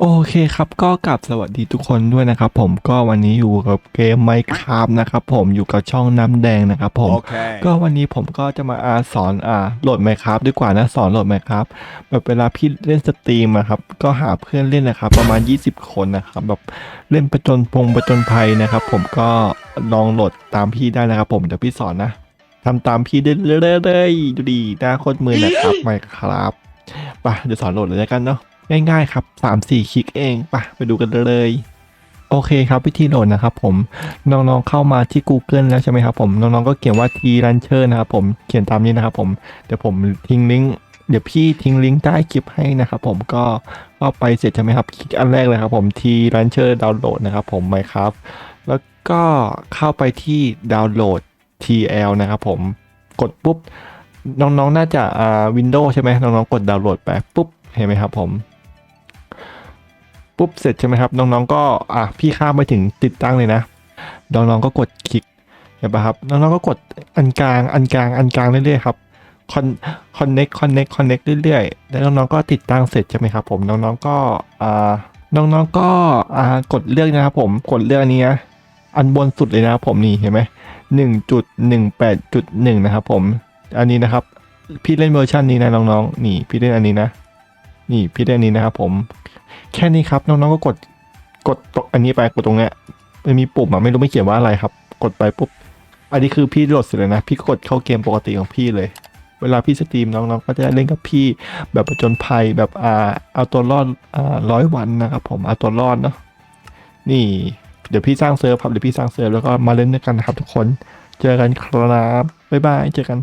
โอเคครับก็กลับสวัสดีทุกคนด้วยนะครับผมก็วันนี้อยู่กับเกมไมค์ครับนะครับผมอยู่กับช่องน้ำแดงนะครับผม Okay. ก็วันนี้ผมก็จะมาอาสอนอ่าโหลดไมค์ครับดีกว่านะสอนโหลดไมค์ครับแบบเวลาพี่เล่นสตรีมอะครับก็หาเพื่อนเล่นนะครับ ประมาณ 20 คนนะครับแบบเล่นประจนพงประจนภัยนะครับ ผมก็ลองโหลดตามพี่ได้นะครับ ผมเดี๋ยวพี่สอนนะทำตามพี่ได้เลยๆดูดีหน้าโคตรมือนะครับไมค์ครับไปเดี๋ยวสอนโหลดเลยแล้วกันเนาะ ง่ายๆครับ3-4คลิกเองไปไปดูกันเลยโอเคครับวิธีโหลดนะครับผมน้องๆเข้ามาที่ Google แล้วใช่ไหมครับผมน้องๆก็เขียนว่า T Launcher นะครับผมเขียนตามนี้นะครับผมเดี๋ยวผมทิ้งลิงก์เดี๋ยวพี่ทิ้งลิงก์ใต้คลิปให้นะครับผมก็เข้าไปเสร็จใช่ไหมครับคลิกอันแรกเลยครับผม T Launcher ดาวน์โหลดนะครับผมไหมครับแล้วก็เข้าไปที่ดาวน์โหลด TL นะครับผมกดปุ๊บน้องๆน่าจะอ่าวินโดว์ใช่ไหมน้องๆกดดาวน์โหลดไปปุ๊บเห็นไหมครับผม ปุ๊บเสร็จใช่ไหมครับน้องๆก็อะพี่ข้ามไปถึงติดตั้งเลยนะน้องๆก็กดคลิกเห็นปะครับน้องๆก็กดอันกลางอันกลางอันกลางเรื่อยๆครับคอนคอนเน็กคอนเน็กคอนเน็กเรื่อยๆแล้วน้องๆก็ติดตั้งเสร็จใช่ไหมครับผมน้องๆก็อ่าน้องๆก็อ่ากดเลือกนะครับผมกดเลือกอันนี้นะอันบนสุดเลยนะครับผมนี่เห็นไหมหนึ่งจุดหนึ่งแปดจุดหนึ่งนะครับผมอันนี้นะครับพี่เล่นเวอร์ชันนี้นะน้องๆนี่พี่เล่นอันนี้นะ นี่พี่เล่นอันนี้นะครับผม แค่นี้ครับน้องๆก็กดกดตรงอันนี้ไปกดตรงเนี้ยมันมีปุ่มอะไม่รู้ไม่เขียนว่าอะไรครับ กดไปปุ๊บ อันนี้คือพี่โหลดเสร็จเลยนะ พี่ก็กดเข้าเกมปกติของพี่เลย เวลาพี่สตรีมน้องๆก็จะได้เล่นกับพี่แบบประจนภัยแบบอ่าเอาตัวรอดอ่าร้อยวันนะครับผมเอาตัวรอดเนาะนี่เดี๋ยวพี่สร้างเซิร์ฟครับเดี๋ยวพี่สร้างเซิร์ฟแล้วก็มาเล่นด้วยกันนะครับทุกคน เจอกันครับบ๊ายบายเจอกัน